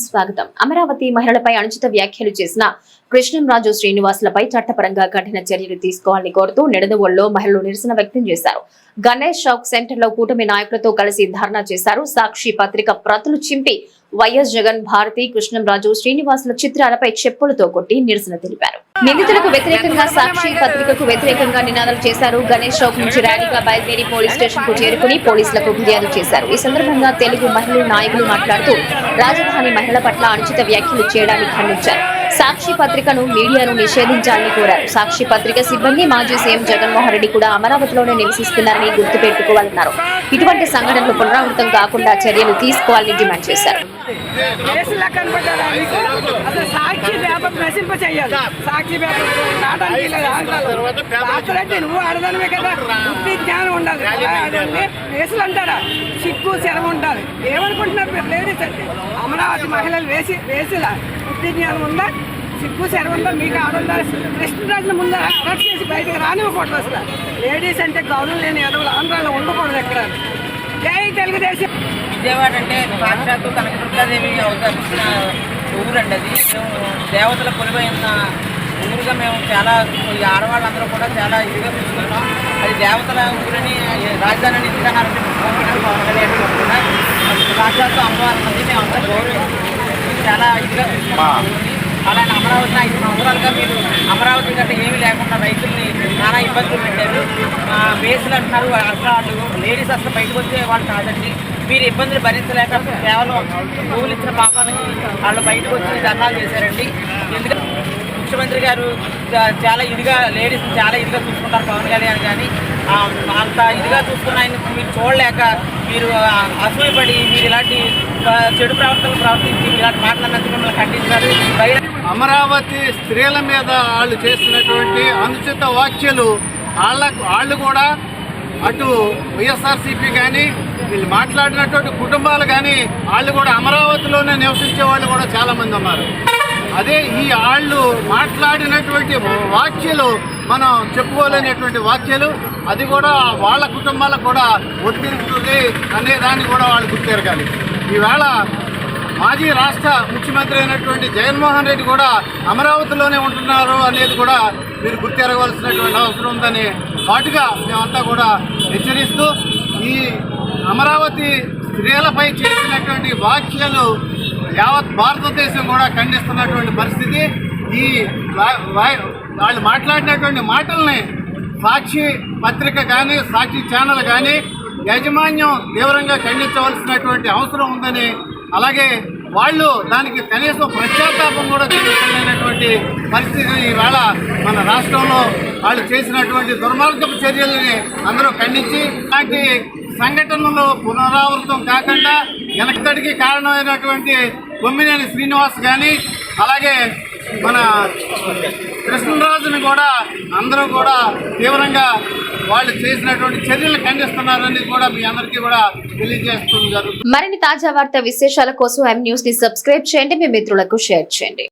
స్వాగతం. అమరావతి మహిళలపై అనుచిత వ్యాఖ్యలు చేసిన కృష్ణంరాజు శ్రీనివాసులపై చట్టపరంగా కఠిన చర్యలు తీసుకోవాలని కోరుతూ నిడదవోల్లో మహిళలు నిరసన వ్యక్తం చేశారు. గణేష్ చౌక్ సెంటర్లో కూటమి నాయకులతో కలిసి ధర్నా చేశారు. సాక్షి పత్రిక ప్రతులు చింపి వైఎస్ జగన్ భారతి కృష్ణంరాజు శ్రీనివాసుల చిత్రాలపై చెప్పులతో కొట్టి నిరసన తెలిపారు. నిందితులకు వ్యతిరేకంగా సాక్షి పత్రికకు వ్యతిరేకంగా నినాదాలు చేశారు. గణేష్ చౌక్ నుంచి ర్యాలీగా బయలుదేరి పోలీస్ స్టేషన్కు చేరుకుని పోలీసులకు ఫిర్యాదు చేశారు. ఈ సందర్భంగా తెలుగు మహిళా నాయకులు మాట్లాడుతూ రాజధాని మహిళల పట్ల అనుచిత వ్యాఖ్యలు చేయడాన్ని ఖండించారు. సాక్షి పత్రికను మీడియాను నిషేధించాలని కోరారు. సాక్షి పత్రిక సిబ్బంది మాజీ సీఎం జగన్మోహన్ రెడ్డి కూడా అమరావతిలోనే నివసిస్తున్నారని గుర్తుపెట్టుకోవాలన్నారు ఇటువంటి సంఘటనలు పునరావృతం కాకుండా చర్యలు తీసుకోవాలని డిమాండ్ చేశారు. సాక్షి పేపర్ నశింప చేయాలి. సాక్షి పేపర్ నాటానికి నువ్వు ఆడదానివే కదా. బుద్ధి జ్ఞానం ఉండాలి. అదండి కేసులు అంటారా? సిగ్గు శరం ఉండాలి. ఏమనుకుంటున్నారు లేడీస్ అంటే. అమరావతి మహిళలు వేసి వేసిలా. బుద్ధి ఉందా? సిగ్గు శరం ఉందా మీకు ఆడుందా కృష్ణరాజుని ముందు అరెస్ట్ చేసి బయటకు రానివ్వకూడదు అసలు. లేడీస్ అంటే గౌరవం లేని ఎదవలు ఆంధ్రాలో ఉండకూడదు ఎక్కడ. జై తెలుగుదేశం. విజయవాడ అంటే సాక్షాత్తు కనకదుర్గాదేవి అవతరించిన ఊరండి అది. మేము దేవతల కొలువైన ఊరుగా మేము చాలా ఈ ఆడవాళ్ళందరూ కూడా చాలా ఇదిగా చూసుకుంటాం అది దేవతల ఊరిని రాజధాని అని ఎందుకన్నారంటే పవన్ కళ్యాణ్ సాక్షాత్తు అమ్మవారి మంది మేము అంతా గౌరవం చాలా ఇదిగా. అలానే అమరావతి ఐదు సంవత్సరాలుగా మీరు అమరావతి గట్ట ఏమీ లేకుండా రైతుల్ని నానా ఇబ్బందులు పెట్టారు వేసులు అంటున్నారు అసలు లేడీస్ అసలు బయటకు వచ్చే వాళ్ళు కాదండి మీరు ఇబ్బందులు భరించలేక కేవలం భూములు ఇచ్చిన పాపానికి వాళ్ళు బయటకు వచ్చి ధర్నాలు చేశారండి ఎందుకంటే ముఖ్యమంత్రి గారు చాలా ఇదిగా లేడీస్ చాలా ఇదిగా చూసుకుంటారు పవన్ కళ్యాణ్ కానీ అంత ఇదిగా చూసుకున్న ఆయన మీరు చూడలేక మీరు అసూయపడి మీరు ఇలాంటి చెడు ప్రవర్తనలు ప్రవర్తించి ఇలాంటి మాట్లాడినందుకు మిమ్మల్ని ఖండించారు అమరావతి స్త్రీల మీద వాళ్ళు చేసినటువంటి అనుచిత వ్యాఖ్యలు వాళ్ళకు వాళ్ళు కూడా అటు వైఎస్ఆర్సీపీ కానీ వీళ్ళు మాట్లాడినటువంటి కుటుంబాలు కానీ వాళ్ళు కూడా అమరావతిలోనే నివసించే వాళ్ళు కూడా చాలామంది ఉన్నారు. అదే ఈ వాళ్ళు మాట్లాడినటువంటి వాక్యలు మనం చెప్పుకోలేనటువంటి వాక్యలు అది కూడా వాళ్ళ కుటుంబాలకు కూడా వర్తిస్తుంది అనే దాన్ని కూడా వాళ్ళు గుర్తెరగాలి ఈవేళ మాజీ రాష్ట్ర ముఖ్యమంత్రి అయినటువంటి జగన్మోహన్ రెడ్డి కూడా అమరావతిలోనే ఉంటున్నారు అనేది కూడా మీరు గుర్తెరగవలసినటువంటి అవసరం ఉందని పాటుగా మేమంతా కూడా హెచ్చరిస్తూ ఈ అమరావతి స్త్రీలపై చేసినటువంటి వ్యాఖ్యలు యావత్ భారతదేశం కూడా ఖండిస్తున్నటువంటి పరిస్థితి. ఈ వాళ్ళు మాట్లాడినటువంటి మాటల్ని సాక్షి పత్రిక కానీ సాక్షి ఛానల్ కానీ యాజమాన్యం తీవ్రంగా ఖండించవలసినటువంటి అవసరం ఉందని అలాగే వాళ్ళు దానికి కనీసం ప్రత్యాతాపం కూడా చూపించలేనటువంటి పరిస్థితి ఈవేళ మన రాష్ట్రంలో వాళ్ళు చేసినటువంటి దుర్మార్గపు చర్యలని అందరూ ఖండించి ఇలాంటి సంఘటనలు పునరావృతం కాకుండా వెనకడికి కారణమైనటువంటి బొమ్మినేని శ్రీనివాస్ కానీ అలాగే మన కృష్ణరాజుని కూడా అందరూ కూడా తీవ్రంగా వాళ్ళు చేసినటువంటి చర్యలు ఖండిస్తున్నారని కూడా మీ అందరికీ కూడా తెలియజేస్తుంది మరిన్ని తాజా వార్త విశేషాల కోసం ఎం న్యూస్ని సబ్స్క్రైబ్ చేయండి. మీ మిత్రులకు షేర్ చేయండి.